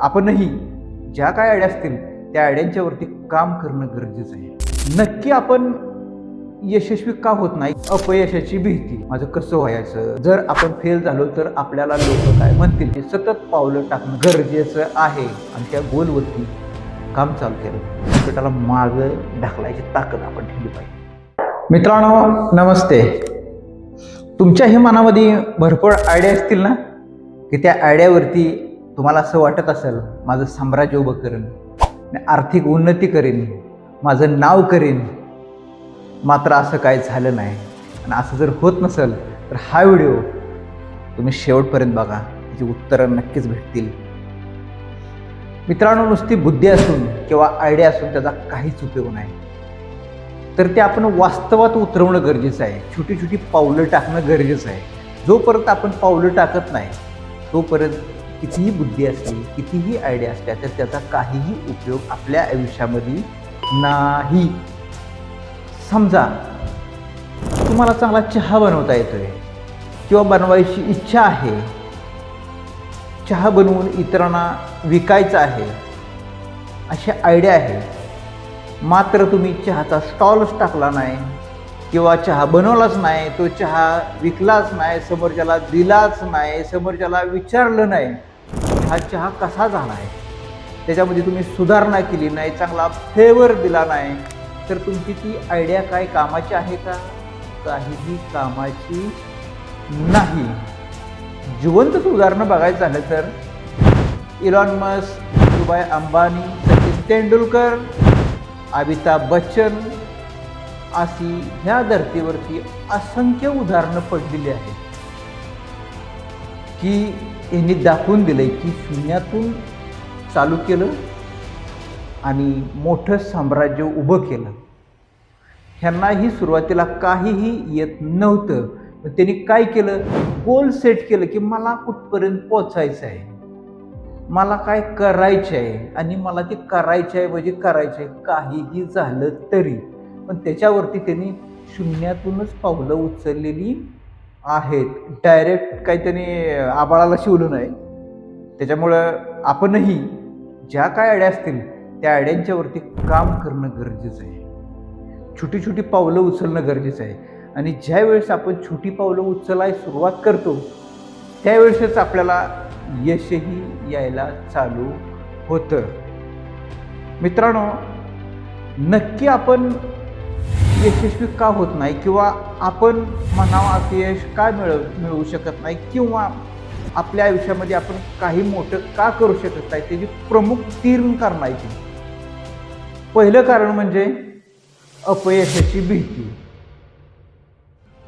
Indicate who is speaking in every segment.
Speaker 1: आपणही ज्या काय आयडिया असतील त्या आयड्यांच्यावरती काम करणं गरजेचं आहे. नक्की आपण यशस्वी का होत नाही? अपयशाची भीती. माझं कसं व्हायचं? जर आपण फेल झालो तर आपल्याला लोक काय म्हणतील? हे सतत पावलं टाकणं गरजेचं आहे. आणि त्या गोलवरती काम चालू केलं. तर त्याला मागं ढकलायची ताकद आपण ठेवली पाहिजे. मित्रांनो नमस्ते. तुमच्याही मनामध्ये भरपूर आयडिया असतील ना? की त्या आयडियावरती तुम्हाला असं वाटत असेल माझं साम्राज्य उभं करेन मी आर्थिक उन्नती करेन माझं नाव करेन मात्र असं काय झालं नाही. आणि असं जर होत नसेल तर हा व्हिडिओ तुम्ही शेवटपर्यंत बघा त्याची उत्तरं नक्कीच भेटतील. मित्रांनो नुसती बुद्धी असून किंवा आयडिया असून त्याचा काहीच उपयोग नाही. तर ते आपण वास्तवात उतरवणं गरजेचं आहे. छोटी छोटी पावलं टाकणं गरजेचं आहे. जोपर्यंत आपण पावलं टाकत नाही तोपर्यंत कितीही बुद्धी असली कितीही आयडिया असल्या तर त्याचा काहीही उपयोग आपल्या आयुष्यामध्ये नाही. समजा तुम्हाला चांगला चहा बनवता येतोय किंवा बनवायची इच्छा आहे चहा बनवून इतरांना विकायचा आहे अशी आयडिया आहे मात्र तुम्ही चहाचा स्टॉलच टाकला नाही किंवा चहा बनवलाच नाही तो चहा विकलाच नाही समोरच्याला दिलाच नाही समोरच्याला विचारलं नाही हा चहा कसा झाला आहे त्याच्यामध्ये तुम्ही सुधारणा केली नाही चांगला फेवर दिला नाही. तर तुमची ती आयडिया काय? कामाची आहे का? काहीही कामाची नाही. जिवंत उदाहरणं बघायचं झालं तर Elon Musk Dubai Ambani Sachin Tendulkar Amitabh Bachchan अशी ह्या धर्तीवरती असंख्य उदाहरणं पडलेली आहेत. की यांनी दाखवून दिलंय की शून्यातून चालू केलं आणि मोठं साम्राज्य उभं केलं. ह्यांनाही सुरुवातीला काहीही येत नव्हतं. पण त्यांनी काय केलं? गोल सेट केलं की मला कुठपर्यंत पोचायचं आहे? मला काय करायचं आहे? आणि मला ते करायचं आहे म्हणजे करायचं आहे. काहीही झालं तरी. पण त्याच्यावरती त्यांनी शून्यातूनच पावलं उचललेली आहेत. डायरेक्ट काही त्यांनी आबाळाला शिवलं नाही. त्याच्यामुळं आपणही ज्या काय अड्या असतील त्या अड्यांच्यावरती काम करणं गरजेचं आहे. छोटी छोटी पावलं उचलणं गरजेचं आहे. आणि ज्या वेळेस आपण छोटी पावलं उचलाय सुरुवात करतो त्यावेळेसच आपल्याला यशही यायला चालू होतं. मित्रांनो नक्की आपण यशस्वी का होत नाही किंवा आपण म्हणावं अपयश का मिळव मिळवू शकत नाही किंवा आपल्या आयुष्यामध्ये आपण काही मोठं का करू शकत नाही त्याची प्रमुख तीन कारणं आहेत. पहिलं कारण म्हणजे अपयशाची भीती.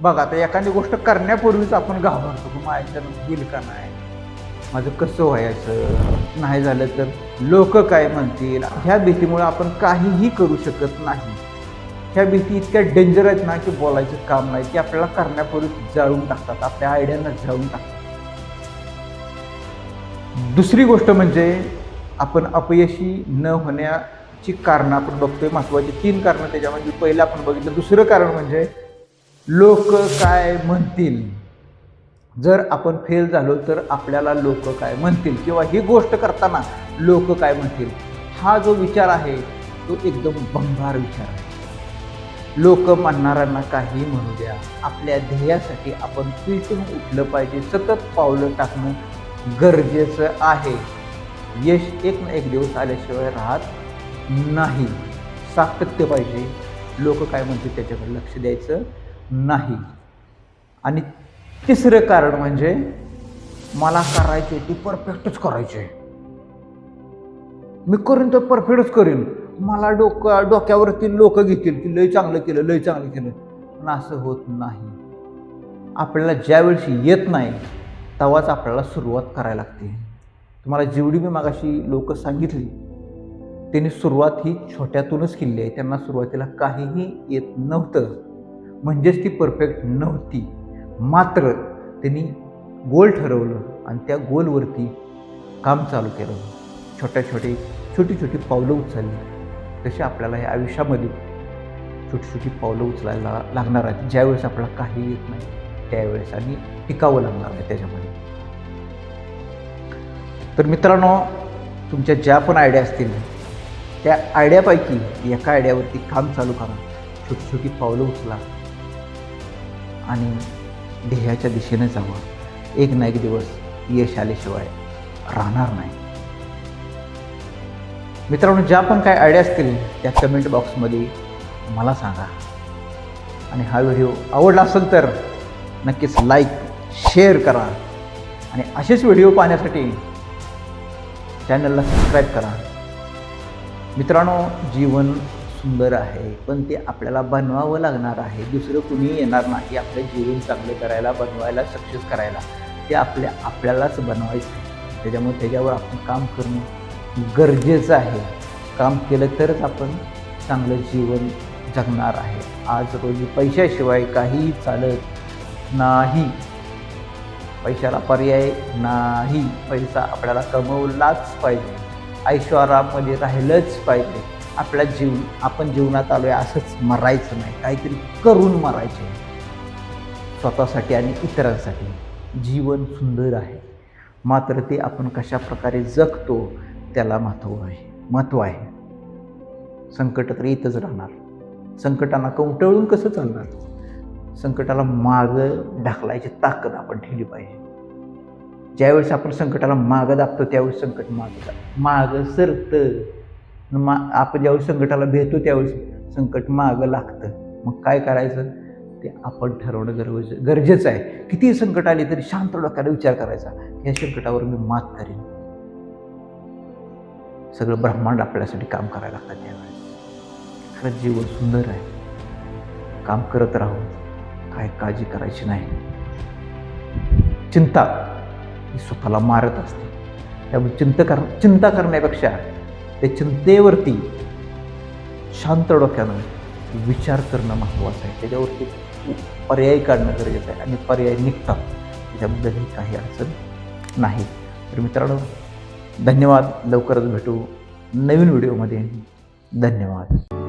Speaker 1: बघा आता एखादी गोष्ट करण्यापूर्वीच आपण घाबरतो की माझ्या होईल का नाही? माझं कसं व्हायचं? नाही झालं तर लोक काय म्हणतील? ह्या भीतीमुळे आपण काहीही करू शकत नाही. ह्या भीती इतक्या डेंजर आहेत ना की बोलायचं काम नाही की आपल्याला करण्यापूर्वी जाळून टाकतात आपल्या आयडियांना जाळून टाकतात. दुसरी गोष्ट म्हणजे आपण अपयशी न होण्याची कारणं आपण बघतोय महत्त्वाची तीन कारणं त्याच्यामध्ये. पहिलं आपण बघितलं दुसरं कारण म्हणजे लोक काय म्हणतील? जर आपण फेल झालो तर आपल्याला लोक काय म्हणतील? किंवा ही गोष्ट करताना लोक काय म्हणतील? हा जो विचार आहे तो एकदम भंगार विचार आहे. लोक म्हणणाऱ्यांना काही म्हणू द्या. आपल्या ध्येयासाठी आपण पेटून उठलं पाहिजे. सतत पावलं टाकणं गरजेचं आहे. यश एक ना एक दिवस आल्याशिवाय राहत नाही. सातत्य पाहिजे. लोक काय म्हणतील त्याच्याकडे लक्ष द्यायचं नाही. आणि तिसरं कारण म्हणजे मला करायचे ती परफेक्टच करायचे. मी करीन तर परफेक्टच करीन. मला डोकं डोक्यावरती लोक घेतील की लय चांगलं केलं लय चांगलं केलं. पण असं होत नाही. आपल्याला ज्यावेळेस येत नाही तेव्हाच आपल्याला सुरुवात करायला लागते. तुम्हाला जेवढी मी मागाशी लोक सांगितली त्यांनी सुरुवात ही छोट्यातूनच केली आहे. त्यांना सुरुवातीला काहीही येत नव्हतं. म्हणजेच ती परफेक्ट नव्हती. मात्र त्यांनी गोल ठरवलं आणि त्या गोलवरती काम चालू केलं. छोट्या छोटे छोटी छोटी पावलं उचलली. तशी आपल्याला या आयुष्यामध्ये छोटी छोटी पावलं उचलायला लागणार आहेत ज्यावेळेस आपल्याला काही येत नाही त्यावेळेस आणि टिकावं लागणार आहे त्याच्यामध्ये. तर मित्रांनो तुमच्या ज्या पण आयडिया असतील त्या आयडियापैकी एका आयडियावरती काम चालू करा. छोटी छोटी पावलं उचला. आणि ध्येयाच्या दिशेने जावं. एक ना एक दिवस यश आल्याशिवाय राहणार नाही. मित्रांनो ज्या पण काय आयडिया असतील त्या कमेंट बॉक्समध्ये मला सांगा. आणि हा व्हिडिओ आवडला असेल तर नक्कीच लाईक शेअर करा. आणि असेच व्हिडिओ पाहण्यासाठी चॅनलला सबस्क्राईब करा. मित्रांनो जीवन सुंदर आहे पण ते आपल्याला बनवावं लागणार आहे. दुसरं कुणी येणार नाही आपलं जीवन चांगलं करायला बनवायला सक्सेस करायला. ते आपल्या आपल्यालाच बनवायचं त्याच्यामुळे त्याच्यावर आपण काम करणं गरजेचं आहे. काम केलं तरच आपण चांगलं जीवन जगणार आहे. आज रोजी पैशाशिवाय काहीही चालत नाही. पैशाला पर्याय नाही. पैसा आपल्याला कमवलाच पाहिजे. ऐश्वरामध्ये राहिलंच पाहिजे. आपल्या जीव आपण जीवनात आलो आहे असंच मरायचं नाही. काहीतरी करून मरायचे स्वतःसाठी आणि इतरांसाठी. जीवन सुंदर आहे. मात्र ते आपण कशा प्रकारे जगतो त्याला महत्त्व आहे. महत्त्व आहे. संकट तर येतच राहणार. संकटांना कवटळून कसं चालणार? संकटाला मागं ढकलायची ताकद आपण ठेवली पाहिजे. ज्यावेळेस आपण संकटाला मागं दाबतो त्यावेळेस संकट मागं जा मागं सरतं. मा आपण ज्यावेळेस संकटाला भेटतो त्यावेळेस संकट मागं लागतं. मग काय करायचं? ते आपण ठरवणं गरजेचं गरजेचं आहे. किती संकट आली तरी शांत डोक्याला विचार करायचा. या संकटावर मी मात करेन. सगळं ब्रह्मांड आपल्यासाठी काम करायला लागतात त्यावेळेस. खरंच जीवन सुंदर आहे. काम करत राहू काय काळजी करायची नाही. चिंता ही स्वतःला मारत असते. त्यामुळे चिंता कर चिंता करण्यापेक्षा त्या चिंतेवरती शांत डोक्यानं विचार करणं महत्त्वाचं आहे. त्याच्यावरती पर्याय काढणं गरजेचं आहे. आणि पर्याय निघतात. त्याच्याबद्दलही काही अडचण नाही. तर मित्रांनो धन्यवाद. लवकरच भेटू नवीन व्हिडिओमध्ये. धन्यवाद.